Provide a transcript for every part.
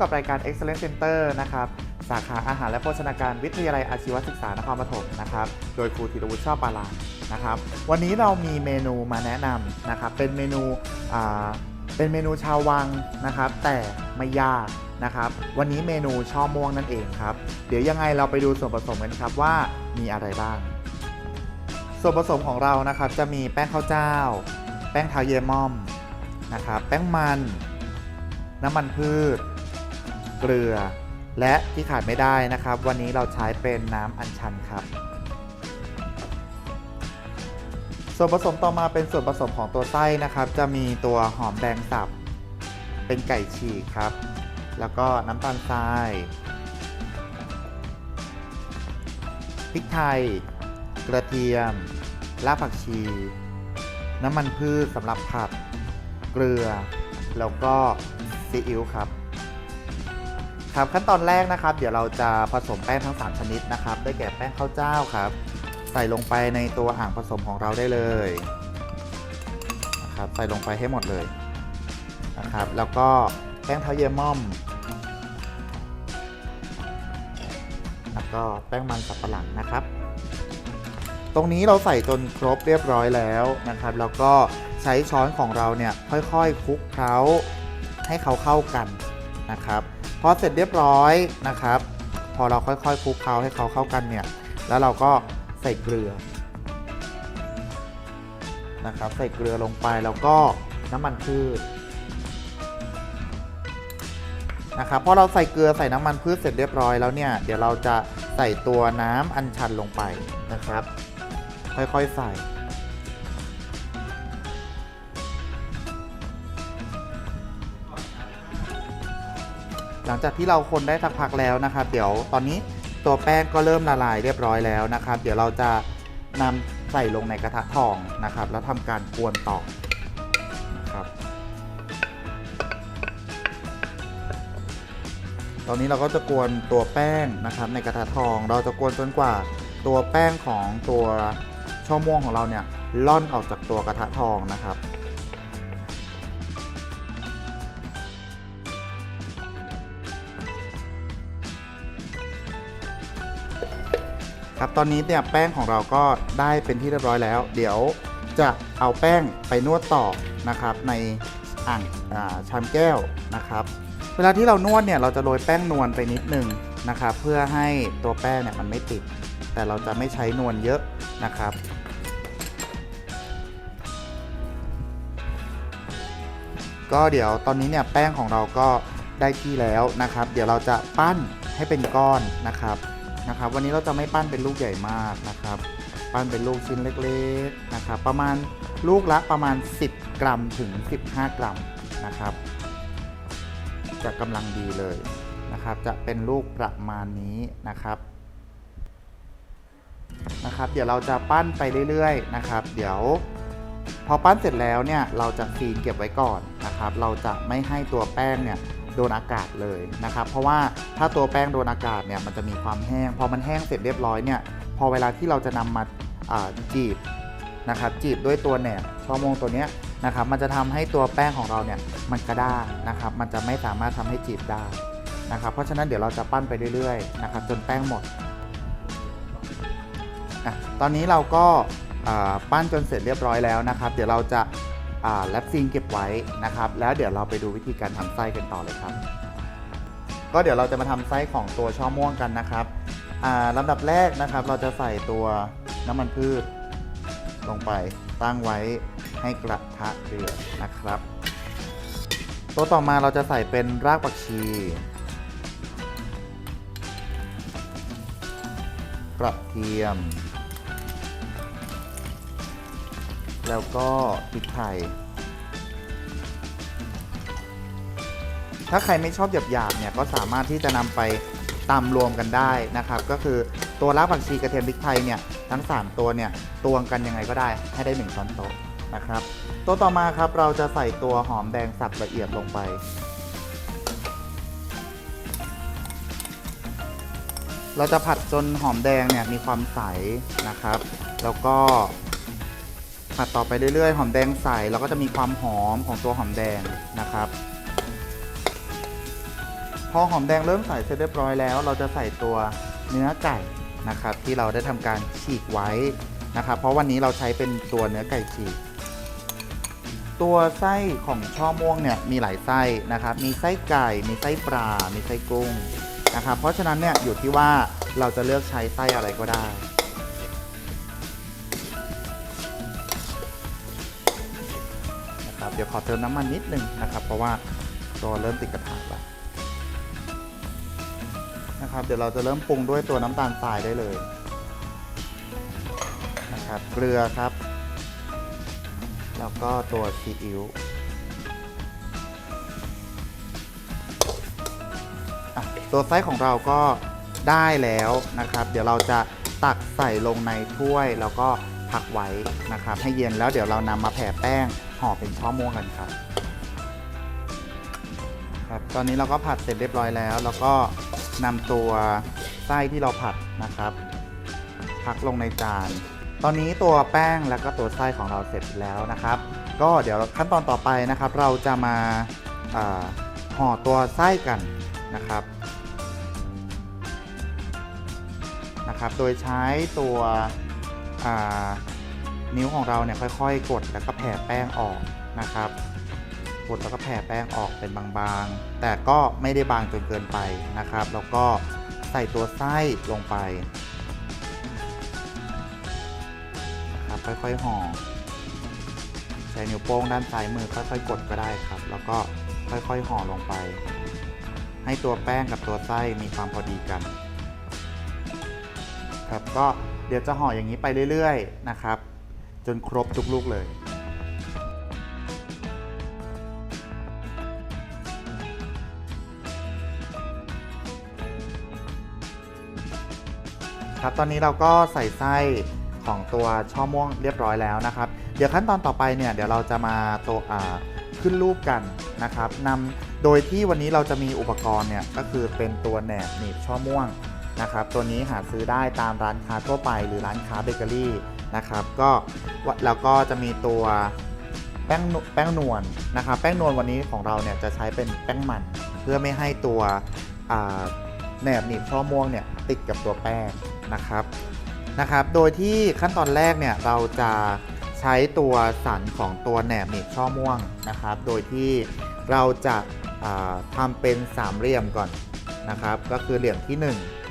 กับรายการ Excellent Center นะครับสาขาอาหารและโภชนาการวิทยาลัยอาชีวศึกษานครปฐมนะครับโดยครูธีรวุฒิชอบปาลานะครับวันนี้เรามีเมนูมาแนะนำนะครับเป็นเมนูเป็นเมนูชาววังนะครับ แต่ไม่ยากนะครับ วันนี้เมนูช่อม่วงนั่นเองครับ เดี๋ยวยังไงเราไปดูส่วนผสมกันครับว่ามีอะไรบ้าง ส่วนผสมของเรานะครับจะมีแป้งข้าวเจ้า แป้งเท้าเยมอมนะครับ แป้งมัน น้ำมันพืช เกลือ และที่ขาดไม่ได้นะครับ วันนี้เราใช้เป็นน้ำอัญชันครับ ส่วนผสมต่อมาเป็นส่วนผสมของตัวไส้นะครับ จะมีตัวหอมแดงสับ เป็นไก่ฉีกครับ แล้วก็น้ำตาลทรายพริกไทย กระเทียม รากผักชี น้ำมันพืชสำหรับผัด เกลือ แล้วก็ซีอิ๊วครับ ครับขั้นตอนแรกนะครับ เดี๋ยวเราจะผสมแป้งทั้ง 3 ชนิดนะครับ ได้แก่แป้งข้าวเจ้าครับ ใส่ลงไปในตัวอ่างผสมของเราได้เลยนะครับใส่ลงไปให้หมดเลยนะครับ แล้วก็แป้งเท้าเยม่อม แล้วก็แป้งมันสับปะหลังนะครับ ตรงนี้เราใส่จนครบเรียบร้อยแล้วนะครับ แล้วก็ใช้ช้อนของเราเนี่ยค่อยๆคลุกเคล้าให้เขาเข้ากันนะครับ พอเสร็จเรียบร้อยนะครับ พอเราค่อยๆคลุกเคล้าให้เขาเข้ากันเนี่ย แล้วเราก็ใส่เกลือนะครับ ใส่เกลือลงไปแล้วก็น้ำมันพืชนะครับพอเราใส่เกลือใส่น้ำมันพืชเสร็จเรียบร้อยแล้วเนี่ย เดี๋ยวเราจะใส่ตัวน้ำอัญชันลงไปนะครับ ค่อยๆใส่ หลังจากที่เราคนได้สักพักแล้วนะครับ เดี๋ยวตอนนี้ตัวแป้งก็เริ่มละลายเรียบร้อยแล้วนะครับ เดี๋ยวเราจะนำใส่ลงในกระทะทองนะครับ แล้วทำการกวนต่อนะครับ ตอนนี้เราก็จะกวนตัวแป้งนะครับในกระทะทอง เราจะกวนจนกว่าตัวแป้งของตัวช่อม่วงของเราเนี่ยล่อนออกจากตัวกระทะทองนะครับ ครับตอนนี้เนี่ยแป้งของเราก็ได้เป็นที่เรียบร้อยแล้ว เดี๋ยวจะเอาแป้งไปนวดต่อนะครับ ในอ่างชามแก้วนะครับ เวลาที่เรานวดเนี่ยเราจะโรยแป้งนวลไปนิดนึงนะครับ เพื่อให้ตัวแป้งเนี่ยมันไม่ติด แต่เราจะไม่ใช้นวลเยอะนะครับก็เดี๋ยวตอนนี้เนี่ยแป้งของเราก็ได้ที่แล้วนะครับ เดี๋ยวเราจะปั้นให้เป็นก้อนนะครับ นะครับ วันนี้เราจะไม่ปั้นเป็นลูกใหญ่มากนะครับ ปั้นเป็นลูกชิ้นเล็กๆนะครับ ประมาณลูกละประมาณ 10 กรัมถึง 15 กรัมนะครับ จะกำลังดีเลยนะครับ จะเป็นลูกประมาณนี้นะครับนะครับ เดี๋ยวเราจะปั้นไปเรื่อยๆนะครับ เดี๋ยวพอปั้นเสร็จแล้วเนี่ยเราจะซีนเก็บไว้ก่อนนะครับ เราจะไม่ให้ตัวแป้งเนี่ย โดนอากาศเลยนะครับเพราะว่าถ้าตัวแป้งโดนอากาศเนี่ยมันจะมีความแห้ง พอมันแห้งเสร็จเรียบร้อยเนี่ยพอเวลาที่เราจะนำมาอ่าจีบนะครับจีบด้วยตัวแหนบช่อมงตัวเนี้ยนะครับมันจะทำให้ตัวแป้งของเราเนี่ยมันกระด้างนะครับมันจะไม่สามารถทำให้จีบได้นะครับเพราะฉะนั้นเดี๋ยวเราจะปั้นไปเรื่อยๆนะครับจนแป้งหมดอะตอนนี้เราก็ปั้นจนเสร็จเรียบร้อยแล้วนะครับ เดี๋ยวเราจะ แรปซีนเก็บไว้นะครับ แล้วเดี๋ยวเราไปดูวิธีการทำไส้กันต่อเลยครับ ก็เดี๋ยวเราจะมาทำไส้ของตัวช่อม่วงกันนะครับอ่าลำดับแรกนะครับ เราจะใส่ตัวน้ำมันพืช ลงไปตั้งไว้ให้กระทะเดือดนะครับ ตัวต่อมาเราจะใส่เป็นรากผักชีกระเทียม แล้วก็พริกไทย ถ้าใครไม่ชอบหยาบๆเนี่ยก็สามารถที่จะนำไปตำรวมกันได้นะครับ ก็คือตัวรากผักชีกระเทียมพริกไทยเนี่ยทั้ง 3 ตัวเนี่ยตวงกันยังไงก็ได้ให้ได้ 1 ช้อนโต๊ะนะครับ ตัวต่อมาครับเราจะใส่ตัวหอมแดงสับละเอียดลงไป เราจะผัดจนหอมแดงเนี่ยมีความใสนะครับ แล้วก็ ผัดต่อไปเรื่อยๆ หอมแดงใส่แล้วก็จะมีความหอมของตัวหอมแดงนะครับพออหอมแดงเริ่มใส่เสร็จเรียบร้อยแล้ว เราจะใส่ตัวเนื้อไก่นะครับ ที่เราได้ทำการฉีกไว้นะครับ เพราะวันนี้เราใช้เป็นตัวเนื้อไก่ฉีก ตัวไส้ของช่อม่วงเนี่ยมีหลายไส้นะครับ มีไส้ไก่ มีไส้ปลา มีไส้กุ้งนะครับ เพราะฉะนั้นเนี่ยอยู่ที่ว่าเราจะเลือกใช้ไส้อะไรก็ได้ เดี๋ยวขอเติมน้ำมันนิดนึงนะครับ เพราะว่าตัวเริ่มติดกระทะแล้วนะครับ เดี๋ยวเราจะเริ่มปรุงด้วยตัวน้ำตาลทรายได้เลยนะครับ เกลือครับ แล้วก็ตัวซีอิ๊วตัวไส้ของเราก็ได้แล้วนะครับ เดี๋ยวเราจะตักใส่ลงในถ้วยแล้วก็พักไว้นะครับ ให้เย็นแล้วเดี๋ยวเรานำมาแผ่แป้ง ห่อเป็นช่อม่วงกันครับครับ ตอนนี้เราก็ผัดเสร็จเรียบร้อยแล้ว แล้วก็นำตัวไส้ที่เราผัดนะครับ พักลงในจาน ตอนนี้ตัวแป้งแล้วก็ตัวไส้ของเราเสร็จแล้วนะครับ ก็เดี๋ยวขั้นตอนต่อไปนะครับ เราจะมาห่อตัวไส้กันนะครับนะครับ โดยใช้ตัว นิ้วของเราเนี่ยค่อยๆ กดแล้วก็แผ่แป้งออกนะครับ กดแล้วก็แผ่แป้งออกเป็นบางๆ แต่ก็ไม่ได้บางจนเกินไปนะครับ แล้วก็ใส่ตัวไส้ลงไปนะครับค่อยๆห่อใช้นิ้วโป้งด้านซ้ายมือค่อยๆ กดก็ได้ครับ แล้วก็ค่อยๆห่อลงไป ให้ตัวแป้งกับตัวไส้มีความพอดีกัน ครับก็เดี๋ยวจะห่ออย่างนี้ไปเรื่อย ๆ นะครับ จนครบทุกลูกเลย ครับตอนนี้เราก็ใส่ไส้ของตัวช่อม่วงเรียบร้อยแล้วนะครับ เดี๋ยวขั้นตอนต่อไปเนี่ยเดี๋ยวเราจะมาตัวอ่าขึ้นรูปกันนะครับนำโดยที่วันนี้เราจะมีอุปกรณ์เนี่ยก็คือเป็นตัวแหนบหนีบช่อม่วงนะครับ ตัวนี้หาซื้อได้ตามร้านค้าทั่วไปหรือร้านค้าเบเกอรี่ นะครับ ก็แล้วก็จะมีตัวแป้งนแป้งนวลนะครับ แป้งนวลวันนี้ของเราเนี่ยจะใช้เป็นแป้งมัน เพื่อไม่ให้ตัวแหนบหนีบช่อม่วงเนี่ยติดกับตัวแป้งนะครับนะครับ โดยที่ขั้นตอนแรกเนี่ยเราจะใช้ตัวสันของตัวแหนบหนีบช่อม่วงนะครับ โดยที่เราจะาทำเป็นสามเหลี่ยมก่อนนะครับ ก็คือเหลี่ยมที่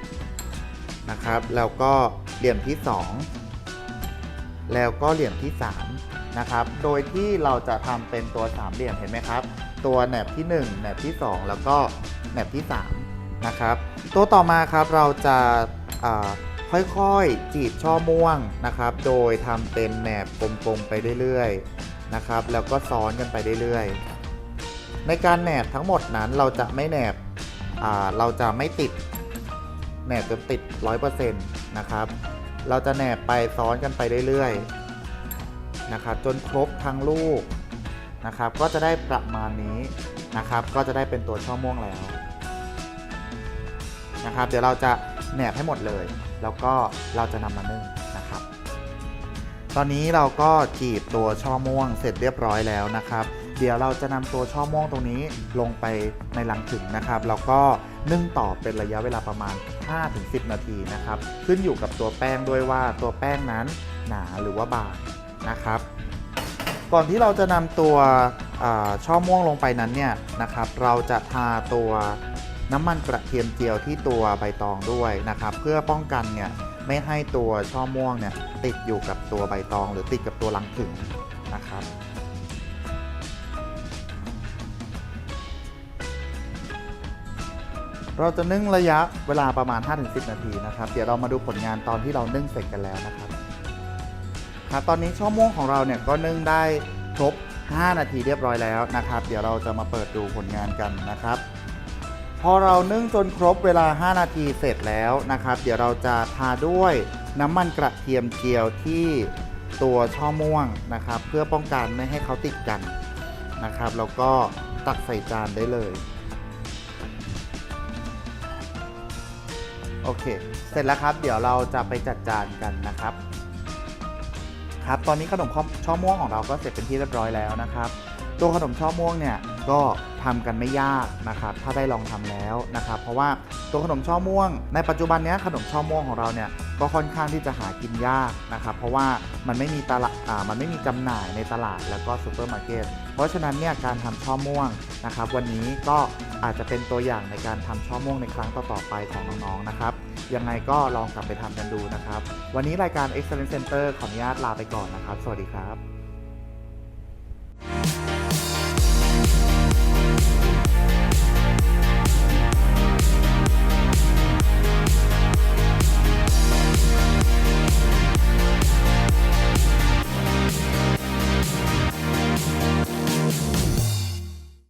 1นะครับแล้วก็เหลี่ยมที่2 แล้วก็เหลี่ยมที่3นะครับ โดยที่เราจะทำเป็นตัวสามเหลี่ยมเห็นไหมครับ ตัวแหนบที่ 1แหนบที่ 2 แล้วก็แหนบที่3นะครับตัวต่อมาครับเราจะค่อยๆจีบช่อม่วงนะครับ โดยทำเป็นแหนบกลมๆไปเรื่อยๆนะครับ แล้วก็ซ้อนกันไปเรื่อยๆ ในการแหนบทั้งหมดนั้นเราจะไม่แหนบเราจะไม่ติดแหนบจนติด 100%นะครับ เราจะแหนบไปซ้อนกันไปเรื่อยๆนะครับจนครบทั้งลูกนะครับ ก็จะได้ประมาณนี้นะครับ ก็จะได้เป็นตัวช่อม่วงแล้วนะครับ เดี๋ยวเราจะแหนบให้หมดเลย แล้วก็เราจะนำมานึ่งนะครับ ตอนนี้เราก็จีบตัวช่อม่วงเสร็จเรียบร้อยแล้วนะครับ เดี๋ยวเราจะนำตัวช่อม่วงตรงนี้ลงไปในลังถึงนะครับ แล้วก็นึ่งต่อเป็นระยะเวลาประมาณ 5-10 นาทีนะครับ ขึ้นอยู่กับตัวแป้งด้วยว่าตัวแป้งนั้นหนาหรือว่าบางนะครับ ก่อนที่เราจะนำตัวช่อม่วงลงไปนั้นเนี่ยนะครับ เราจะทาตัวน้ำมันกระเทียมเจียวที่ตัวใบตองด้วยนะครับ เพื่อป้องกันเนี่ยไม่ให้ตัวช่อม่วงเนี่ยติดอยู่กับตัวใบตอง หรือติดกับตัวรังผึ้ง เราจะนึ่งระยะเวลาประมาณ 5-10 นาทีนะครับ เดี๋ยวเรามาดูผลงานตอนที่เรานึ่งเสร็จกันแล้วนะครับครับตอนนี้ช่อม่วงของเราเนี่ยก็นึ่งได้ครบ 5 นาทีเรียบร้อยแล้วนะครับ เดี๋ยวเราจะมาเปิดดูผลงานกันนะครับ พอเรานึ่งจนครบเวลา 5 นาทีเสร็จแล้วนะครับ เดี๋ยวเราจะทาด้วยน้ำมันกระเทียมเจียวที่ตัวช่อม่วงนะครับ เพื่อป้องกันไม่ให้เขาติดกันนะครับ แล้วก็ตักใส่จานได้เลย โอเค เสร็จแล้วครับ เดี๋ยวเราจะไปจัดจานกันนะครับ ครับ ตอนนี้ขนมช่อม่วงของเราก็เสร็จเป็นที่เรียบร้อยแล้วนะครับ ตัวขนมช่อม่วงเนี่ยก็ททำกันไม่ยากนะครับ ถ้าได้ลองทำแล้วนะครับ เพราะว่าตัวขนมช่อม่วง ในปัจจุบันเนี้ยขนมช่อม่วงของเราเนี่ยก็ค่อนข้างที่จะหากินยากนะครับ เพราะว่ามันไม่มีตลาดอ่ามันไม่มีจำหน่ายในตลาดแล้วก็ซูเปอร์มาร์เก็ต เพราะฉะนั้นเนี่ยการทำช่อม่วงนะครับ วันนี้ก็อาจจะเป็นตัวอย่างในการทำช่อม่วงในครั้งต่อๆไปของน้องๆนะครับ ยังไงก็ลองกลับไปทำกันดูนะครับ วันนี้รายการ Excellence Center ขออนุญาตลาไปก่อนนะครับ สวัสดีครับ